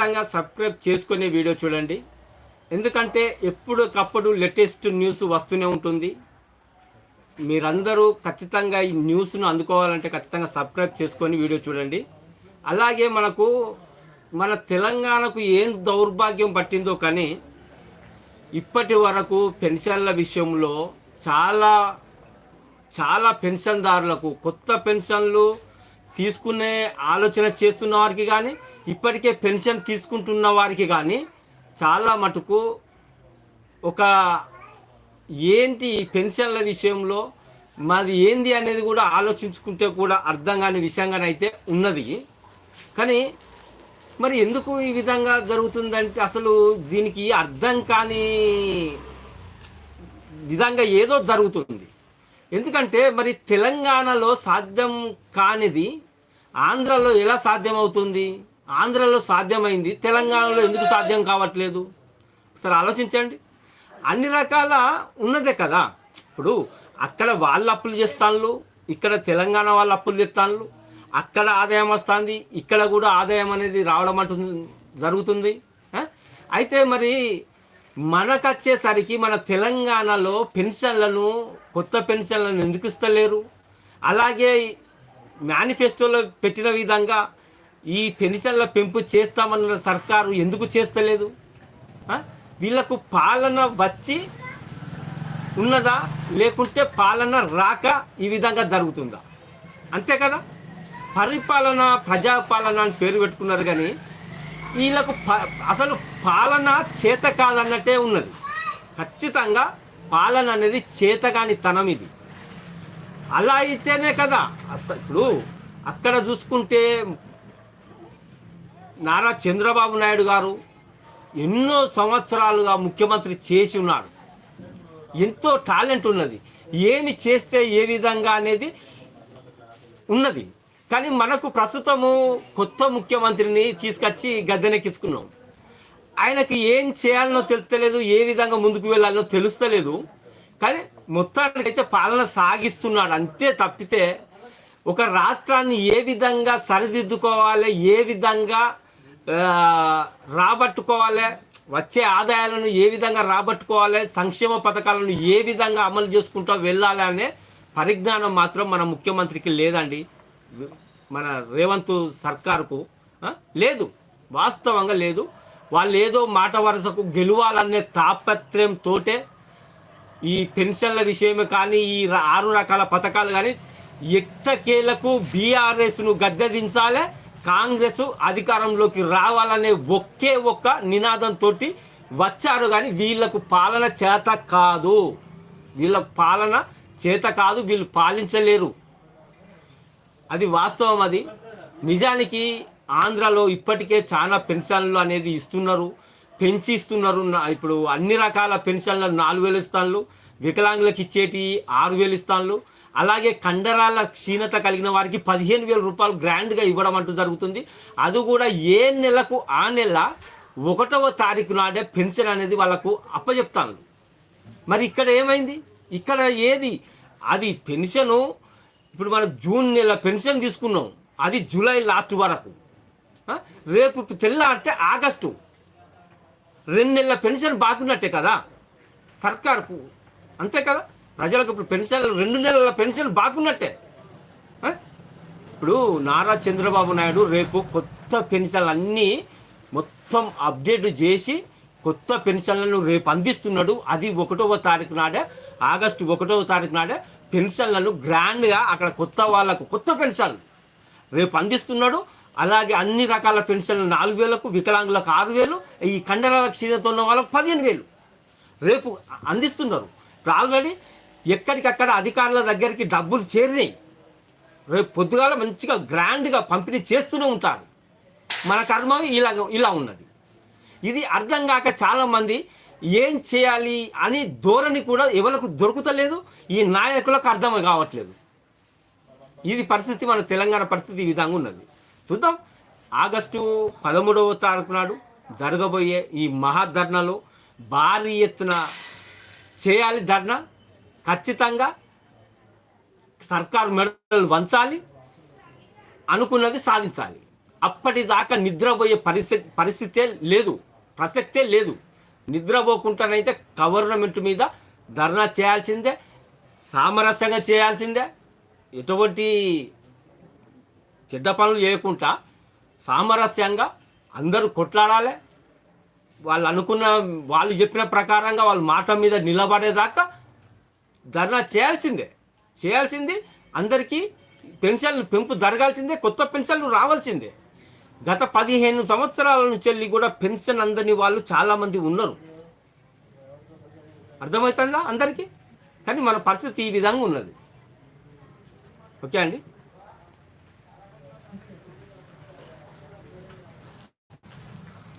ఖచ్చితంగా సబ్స్క్రైబ్ చేసుకునే వీడియో చూడండి. ఎందుకంటే ఎప్పటికప్పుడు లేటెస్ట్ న్యూస్ వస్తూనే ఉంటుంది. మీరందరూ ఖచ్చితంగా ఈ న్యూస్ను అందుకోవాలంటే ఖచ్చితంగా సబ్స్క్రైబ్ చేసుకొని వీడియో చూడండి. అలాగే మనకు మన తెలంగాణకు ఏం దౌర్భాగ్యం పట్టిందో కానీ ఇప్పటి వరకు పెన్షన్ల విషయంలో చాలా చాలా పెన్షన్దారులకు కొత్త పెన్షన్లు తీసుకునే ఆలోచన చేస్తున్న వారికి కానీ ఇప్పటికే పెన్షన్ తీసుకుంటున్న వారికి కానీ చాలా మటుకు ఒక ఏంటి ఈ పెన్షన్ల విషయంలో మాది ఏంది అనేది కూడా ఆలోచించుకుంటే కూడా అర్థం కాని విషయంగానైతే ఉన్నది. కానీ మరి ఎందుకు ఈ విధంగా జరుగుతుందంటే అసలు దీనికి అర్థం కాని విధంగా ఏదో జరుగుతుంది. ఎందుకంటే మరి తెలంగాణలో సాధ్యం కానిది ఆంధ్రలో ఎలా సాధ్యమవుతుంది? ఆంధ్రలో సాధ్యమైంది తెలంగాణలో ఎందుకు సాధ్యం కావట్లేదు? ఒకసారి ఆలోచించండి. అన్ని రకాల ఉన్నదే కదా. ఇప్పుడు అక్కడ వాళ్ళు అప్పులు చేస్తాను ఇక్కడ తెలంగాణ వాళ్ళు అప్పులు చేస్తాను అక్కడ ఆదాయం వస్తుంది ఇక్కడ కూడా ఆదాయం అనేది రావడం అంటుంది జరుగుతుంది. అయితే మరి మనకు వచ్చేసరికి మన తెలంగాణలో పెన్షన్లను కొత్త పెన్షన్లను ఎందుకు ఇస్తలేరు? అలాగే మేనిఫెస్టోలో పెట్టిన విధంగా ఈ పెన్షన్ల పెంపు చేస్తామన్న సర్కారు ఎందుకు చేస్తలేదు? వీళ్ళకు పాలన వచ్చి ఉన్నదా? లేకుంటే పాలన రాక ఈ విధంగా జరుగుతుందా? అంతే కదా? పరిపాలన ప్రజాపాలన అని పేరు పెట్టుకున్నారు కానీ వీళ్ళకు ప- అసలు పాలన చేత కాదన్నట్టే ఉన్నది. ఖచ్చితంగా పాలన అనేది చేతగాని తనం ఇది. అలా అయితేనే కదా అసలు ఇప్పుడు అక్కడ చూసుకుంటే నారా చంద్రబాబు నాయుడు గారు ఎన్నో సంవత్సరాలుగా ముఖ్యమంత్రి చేసి ఉన్నాడు ఎంతో టాలెంట్ ఉన్నది. ఏమి చేస్తే ఏ విధంగా అనేది ఉన్నది. కానీ మనకు ప్రస్తుతము కొత్త ముఖ్యమంత్రిని తీసుకొచ్చి గద్దెనెక్కించుకున్నాం. ఆయనకి ఏం చేయాలనో తెలుస్తలేదు ఏ విధంగా ముందుకు వెళ్ళాలనో తెలుస్తలేదు. కానీ మొత్తానికైతే పాలన సాగిస్తున్నాడు. అంతే తప్పితే ఒక రాష్ట్రాన్ని ఏ విధంగా సరిదిద్దుకోవాలి ఏ విధంగా రాబట్టుకోవాలి వచ్చే ఆదాయాలను ఏ విధంగా రాబట్టుకోవాలి సంక్షేమ పథకాలను ఏ విధంగా అమలు చేసుకుంటూ వెళ్ళాలి అనే పరిజ్ఞానం మాత్రం మన ముఖ్యమంత్రికి లేదండి. మన రేవంత్ సర్కారుకు లేదు. వాస్తవంగా లేదు. వాళ్ళు ఏదో మాట వరుసకు గెలవాలనే తాపత్రయంతోటే ఈ పెన్షన్ల విషయమే కానీ ఈ ఆరు రకాల పథకాలు కానీ ఎట్టకేలకు బీఆర్ఎస్ను గద్దెదించాలే కాంగ్రెస్ అధికారంలోకి రావాలనే ఒకే ఒక్క నినాదంతో వచ్చారు కానీ వీళ్ళకు పాలన చేత కాదు. వీళ్ళ పాలన చేత కాదు వీళ్ళు పాలించలేరు. అది వాస్తవం అది. నిజానికి ఆంధ్రాలో ఇప్పటికే చాలా పెన్షన్లు అనేది ఇస్తున్నారు. పెంచి ఇస్తున్నారు ఇప్పుడు అన్ని రకాల పెన్షన్లు నాలుగు వేలు ఇస్తాన్లు వికలాంగులకు ఇచ్చేటి ఆరు వేలు ఇస్తాన్లు అలాగే కండరాల క్షీణత కలిగిన వారికి పదిహేను వేల రూపాయలు గ్రాండ్గా ఇవ్వడం అంటూ జరుగుతుంది. అది కూడా ఏ నెలకు ఆ నెల ఒకటవ తారీఖు నాడే పెన్షన్ అనేది వాళ్ళకు అప్పచెప్తాను మరి ఇక్కడ ఏమైంది? ఇక్కడ ఏది? అది పెన్షను ఇప్పుడు మనం జూన్ నెల పెన్షన్ తీసుకున్నాం. అది జూలై లాస్ట్ వరకు. రేపు తెల్లారితే ఆగస్టు. రెండు నెలల పెన్షన్ బాగున్నట్టే కదా? సర్కార్కు. అంతే కదా? ప్రజలకు ఇప్పుడు పెన్షన్ రెండు నెలల పెన్షన్ బాగున్నట్టే ఇప్పుడు నారా చంద్రబాబు నాయుడు రేపు కొత్త పెన్షన్లు అన్నీ మొత్తం అప్డేట్ చేసి కొత్త పెన్షన్లను రేపు అందిస్తున్నాడు. అది ఒకటవ తారీఖు నాడే ఆగస్టు ఒకటవ తారీఖు నాడే పెన్షన్లను గ్రాండ్గా అక్కడ కొత్త వాళ్ళకు కొత్త పెన్షన్ రేపు అందిస్తున్నాడు. అలాగే అన్ని రకాల పెన్షన్లు నాలుగు వేలకు వికలాంగులకు ఆరు వేలు ఈ కండరాల క్షీణత ఉన్న వాళ్ళకు పదిహేను వేలు. రేపు అందిస్తున్నారు. ఇప్పుడు ఆల్రెడీ ఎక్కడికక్కడ అధికారుల దగ్గరికి డబ్బులు చేరినాయి. రేపు పొద్దుగాల మంచిగా గ్రాండ్గా పంపిణీ చేస్తూనే ఉంటారు. మన కర్మ ఇలా ఇలా ఉన్నది. ఇది అర్థం కాక చాలామంది ఏం చేయాలి అని ధోరణి కూడా ఎవరికి దొరుకుతలేదు ఈ నాయకులకు అర్థం కావట్లేదు. ఇది పరిస్థితి మన తెలంగాణ పరిస్థితి ఈ విధంగా ఉన్నది. చూద్దాం. ఆగస్టు పదమూడవ తారీఖు నాడు జరగబోయే ఈ మహాధర్నాలో భారీ ఎత్తున చేయాలి ధర్నా. ఖచ్చితంగా సర్కారు మెడలు వంచాలి అనుకున్నది సాధించాలి. అప్పటిదాకా నిద్రపోయే పరిస్థితి పరిస్థితే లేదు ప్రసక్తే లేదు. నిద్రపోకుండానైతే గవర్నమెంట్ మీద ధర్నా చేయాల్సిందే సామరస్యంగా చేయాల్సిందే. ఎటువంటి చెడ్డ పనులు చేయకుండా సామరస్యంగా అందరూ కొట్లాడాలి. వాళ్ళు అనుకున్న వాళ్ళు చెప్పిన ప్రకారంగా వాళ్ళ మాట మీద నిలబడేదాకా ధర్నా చేయాల్సిందే. చేయాల్సింది అందరికీ పెన్షన్లు పెంపు జరగాల్సిందే కొత్త పెన్షన్లు రావాల్సిందే. గత పదిహేను సంవత్సరాల నుంచి వెళ్ళి కూడా పెన్షన్ అందని వాళ్ళు చాలామంది ఉన్నారు. అర్థమవుతుందా అందరికీ? కానీ మన పరిస్థితి ఈ విధంగా ఉన్నది. ఓకే అండి?